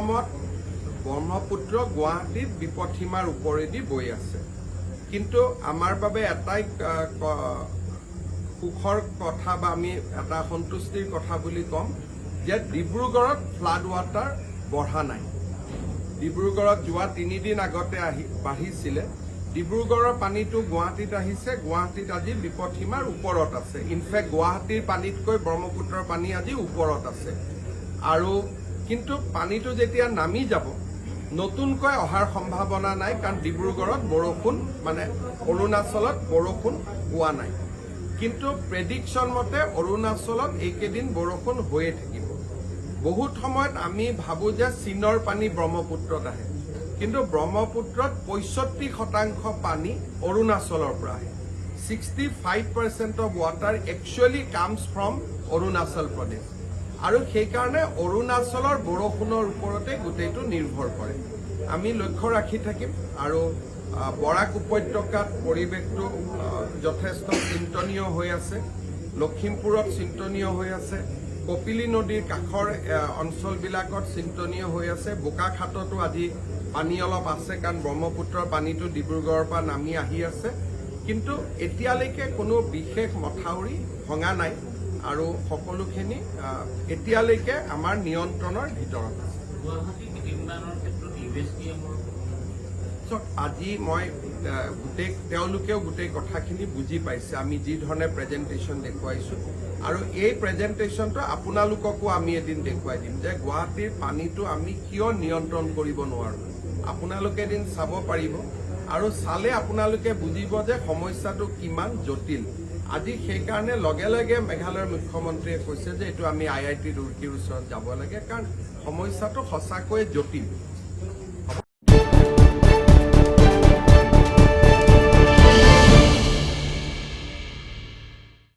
অসমত ব্ৰহ্মপুত্ৰ গুৱাহাটীত বিপদসীমাৰ ওপৰেদি বৈ আছে। কিন্তু আমাৰ বাবে এটাই সুখৰ কথা বা আমি এটা সন্তুষ্টিৰ কথা বুলি ক'ম যে ডিব্ৰুগড়ত ফ্লাড ৱাটাৰ বঢ়া নাই। ডিব্ৰুগড়ত যোৱা তিনিদিন আগতে আহি, বাঢ়িছিলে। ডিব্ৰুগড়ৰ পানীটো গুৱাহাটীত আহিছে, গুৱাহাটীত আজি বিপদসীমাৰ ওপৰত আছে। ইনফেক্ট গুৱাহাটীৰ পানীতকৈ ব্ৰহ্মপুত্ৰৰ পানী আজি ওপৰত আছে। আৰু কিন্তু পানীটো যেতিয়া নামি যাব, নতুনকৈ অহাৰ সম্ভাৱনা নাই কাৰণ ডিব্ৰুগড়ত বৰষুণ মানে অৰুণাচলত বৰষুণ হোৱা নাই। কিন্তু প্ৰেডিকশ্যন মতে অৰুণাচলত এইকেইদিন বৰষুণ হৈয়ে থাকিব। বহুত সময়ত আমি ভাবোঁ যে চীনৰ পানী ব্ৰহ্মপুত্ৰত আহে। কিন্তু ব্ৰহ্মপুত্ৰত পঁয়ষষ্ঠি শতাংশ পানী অৰুণাচলৰ পৰা আহে। Sixty five percent of water actually comes from Arunachal Pradesh. আৰু সেইকাৰণে অৰুণাচলৰ বৰষুণৰ ওপৰতে গোটেইটো নিৰ্ভৰ কৰে। আমি লক্ষ্য ৰাখি থাকিম আৰু বৰাক উপত্যকাত পৰিৱেশটো যথেষ্ট চিন্তনীয় হৈ আছে। লখিমপুৰত চিন্তনীয় হৈ আছে। কপিলী নদীৰ কাষৰ অঞ্চলবিলাকত চিন্তনীয় হৈ আছে। বোকাখাততো আজি পানী অলপ আছে কাৰণ ব্ৰহ্মপুত্ৰৰ পানীটো ডিব্ৰুগড়ৰ পৰা নামি আহি আছে। কিন্তু এতিয়ালৈকে কোনো বিশেষ মথাউৰি ভঙা নাই। আৰু সকলোখিনি এতিয়ালৈকে আমাৰ নিয়ন্ত্ৰণৰ ভিতৰত আছে। আজি মই গোটেই তেওঁলোকেও গোটেই কথাখিনি বুজি পাইছে। আমি যি ধৰণে প্ৰেজেণ্টেশ্যন দেখুৱাইছোঁ আৰু এই প্ৰেজেণ্টেশ্যনটো আপোনালোককো আমি এদিন দেখুৱাই দিম যে গুৱাহাটীৰ পানীটো আমি কিয় নিয়ন্ত্ৰণ কৰিব নোৱাৰোঁ। আপোনালোকে এদিন চাব পাৰিব। আৰু চালে আপোনালোকে বুজিব যে সমস্যাটো কিমান জটিল। আজি সেইকাৰণে লগে লগে মেঘালয়ৰ মুখ্যমন্ত্ৰীয়ে কৈছে যে এইটো আমি আই আই টি ৰুৰ্কীৰ ওচৰত যাব লাগে, কাৰণ সমস্যাটো সঁচাকৈয়ে জটিল।